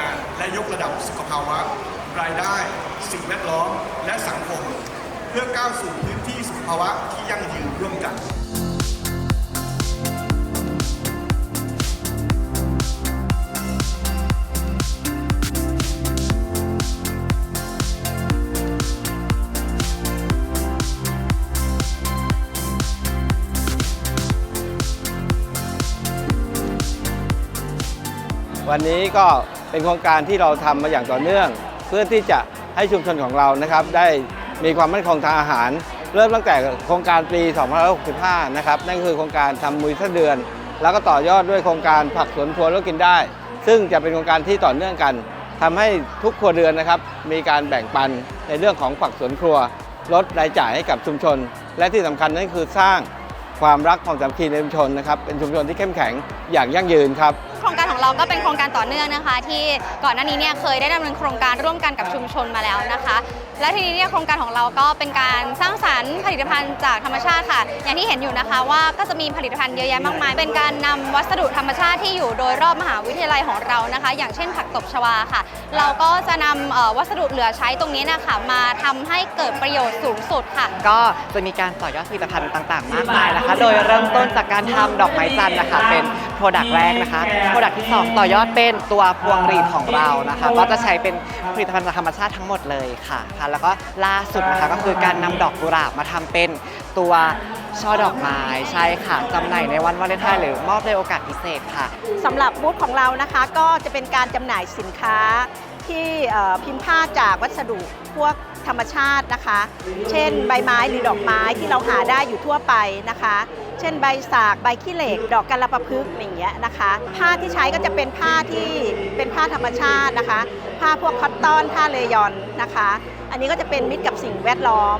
าและยกระดับสุขภาวะ รายได้ สิ่งแวดล้อม และสังคม เพื่อก้าวสู่พื้นที่สุขภาวะที่ยั่งยืนร่วมกันวันนี้ก็ เป็นโครงการที่เราทำมาอย่างต่อเนื่อง เพื่อที่จะให้ชุมชนของเรานะครับ ได้มีความมั่นคงทางอาหาร เริ่มตั้งแต่โครงการปี2565 นะครับ นั่นคือโครงการทำมุยทะเดือน แล้วก็ต่อยอดด้วยโครงการผักสวนครัวแล้วกินได้ ซึ่งจะเป็นโครงการที่ต่อเนื่องกันทำให้ทุกครัวเรือนนะครับ มีการแบ่งปันในเรื่องของผักสวนครัว ลดรายจ่ายให้กับชุมชน และที่สำคัญนั่นคือสร้างความรักความสามัคคีในชุมชนนะครับ เป็นชุมชนที่เข้มแข็งอย่างยั่งยืนครับ เราก็เป็นโครงการต่อเนื่องนะคะ ที่ก่อนหน้านี้เนี่ยเคยได้ดำเนินโครงการร่วมกันกับชุมชนมาแล้วนะคะ และทีนี้เนี่ยโครงการของเราก็เป็นการสร้างสรรค์ผลิตภัณฑ์จากธรรมชาติค่ะ อย่างที่เห็นอยู่นะคะว่าก็จะมีผลิตภัณฑ์เยอะแยะมากมาย เป็นการนำวัสดุธรรมชาติที่อยู่โดยรอบมหาวิทยาลัยของเรานะคะ อย่างเช่นผักตบชวาค่ะ เราก็จะนำวัสดุเหลือใช้ตรงนี้นะคะมาทำให้เกิดประโยชน์สูงสุดค่ะ ก็จะมีการต่อยอดผลิตภัณฑ์ต่าง ๆ มากมายนะคะ โดยเริ่มต้นจากการทำดอกไม้จันทร์นะคะเป็น โปรดักต์แรกนะคะโปรดักต์ที่ 2 ต่อยอดเป็นตัวพวงหรีดของเรานะคะ ก็จะใช้เป็นผลิตภัณฑ์จากธรรมชาติทั้งหมดเลยค่ะค่ะแล้วก็ล่าสุดนะคะก็คือการนำดอกกุหลาบมาทำเป็นตัวช่อดอกไม้ใช่ค่ะจำหน่ายในวันวาเลนไทน์หรือมอบในโอกาสพิเศษค่ะสำหรับบูธของเรานะคะก็จะเป็นการจำหน่ายสินค้าที่พิมพ์ผ้าจากวัสดุพวกธรรมชาตินะคะ เช่นใบไม้หรือดอกไม้ที่เราหาได้อยู่ทั่วไปนะคะ ช่นใบสาก ใบขี้เหล็ก ดอกกัลประพฤกษ์อย่างเงี้ยนะคะ ผ้าที่ใช้ก็จะเป็นผ้าที่เป็นผ้าธรรมชาตินะคะ ผ้าพวกคอตตอนผ้าเลยอนนะคะ อันนี้ก็จะเป็นมิตรกับสิ่งแวดล้อม